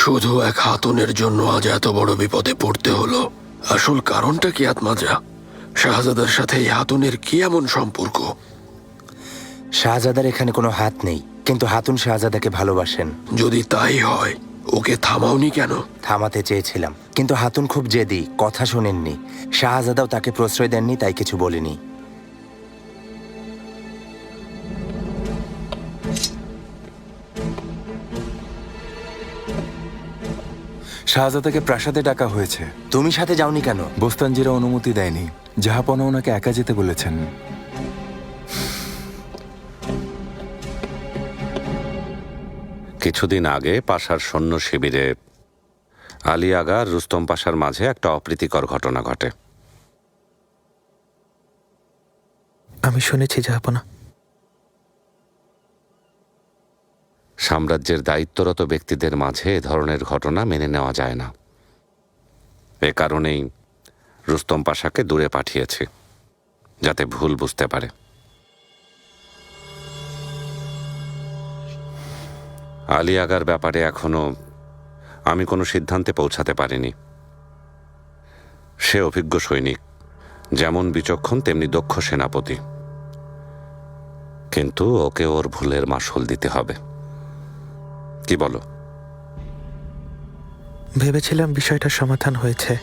শুধু এক হাতুনের জন্য আজ এত বড় বিপদে পড়তে হলো। আসল কারণটা কি আত্মাজা? শাহজাদার সাথে এই হাতুনের কি এমন সম্পর্ক? শাহজাদার এখানে কোনো হাত নেই কিন্তু হাতুন শাহজাদাকে ভালোবাসেন। যদি তাই হয় ওকে থামাওনি কেন? থামাতে চেয়েছিলাম কিন্তু হাতুন খুব জেদি কথা শোনেননি। শাহজাদাও তাকে প্রশ্রয় দেননি তাই কিছু বলিনি। শাহজাদাকে প্রাসাদে ডাকা হয়েছে। তুমি সাথে যাওনি কেন? বোস্তানজিরা অনুমতি দেয়নি। জাহাপনা ওনাকে একা যেতে বলেছেন। কিছুদিন আগে পাশার সৈন্য শিবিরে আলী আগা আর রুস্তম পাশার মাঝে একটা অপ্রীতিকর ঘটনা ঘটে। আমি শুনেছি জাহাপনা। সাম্রাজ্যের দায়িত্বরত ব্যক্তিদের মাঝে এ ধরনের ঘটনা মেনে নেওয়া যায় না। এ কারণেই রুস্তম পাশাকে দূরে পাঠিয়েছে, যাতে ভুল বুঝতে পারে। আলী আগার ব্যাপারে এখনও আমি কোনো সিদ্ধান্তে পৌঁছাতে পারিনি। সে অভিজ্ঞ সৈনিক, যেমন বিচক্ষণ, তেমনি দক্ষ সেনাপতি। কিন্তু ওকে ওর ভুলের মাসুল দিতে হবে। কি বলো? ভেবেছিলাম বিষয়টার সমাধান হয়েছে।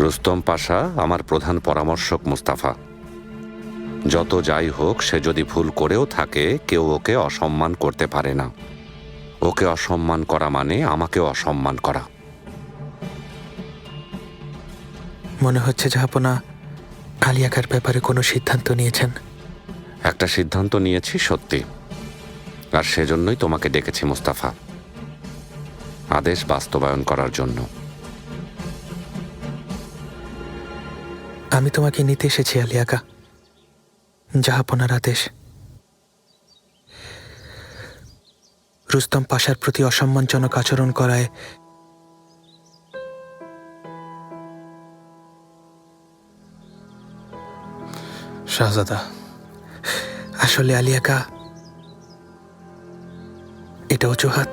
রুস্তম পাশা আমার প্রধান পরামর্শক মুস্তাফা। যত যাই হোক সে যদি ভুল করেও থাকে কেউ ওকে অসম্মান করতে পারে না। ওকে অসম্মান করা মানে আমাকে অসম্মান করা। মনে হচ্ছে জাহাপনা আলিয়াকার ব্যাপারে কোনো সিদ্ধান্ত নিয়েছেন? একটা সিদ্ধান্ত নিয়েছি সত্যি। আর সেজন্যই তোমাকে ডেকেছি মুস্তাফা। আদেশ বাস্তবায়ন করার জন্য। আমি তোমাকে নিতে এসেছি আলিয়াকা। জাহাপনার আদেশ। রুস্তম পাশার প্রতি অসম্মানজনক আচরণ করায় শাহজাদা। আসলে আলিয়াকা এটা অজুহাত।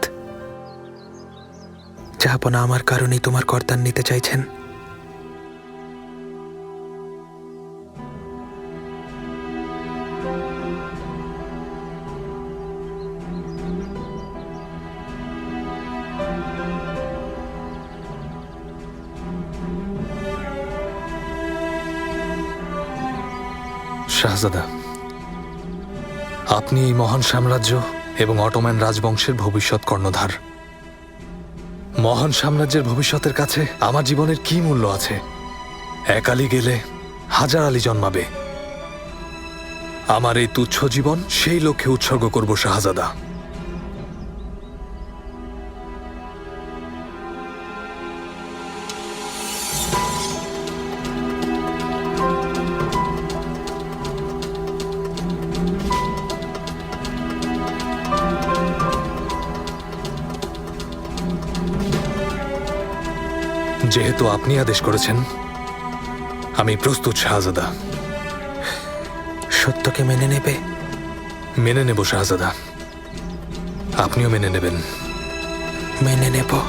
জাহাপনা আমার কারণেই তোমার কর্তান নিতে চাইছেন। শাহজাদা, আপনি এই মহান সাম্রাজ্য এবং অটোম্যান রাজবংশের ভবিষ্যৎ কর্ণধার। মহান সাম্রাজ্যের ভবিষ্যতের কাছে আমার জীবনের কি মূল্য আছে? এক আলি গেলে হাজার আলি জন্মাবে। আমার এই তুচ্ছ জীবন সেই লক্ষ্যে উৎসর্গ করব শাহজাদা। যেহেতু আপনি আদেশ করেছেন আমি প্রস্তুত শাহজাদা। সত্যকে মেনে নেবে? মেনে নেব শাহজাদা। আপনিও মেনে নেবেন। মেনে নেব।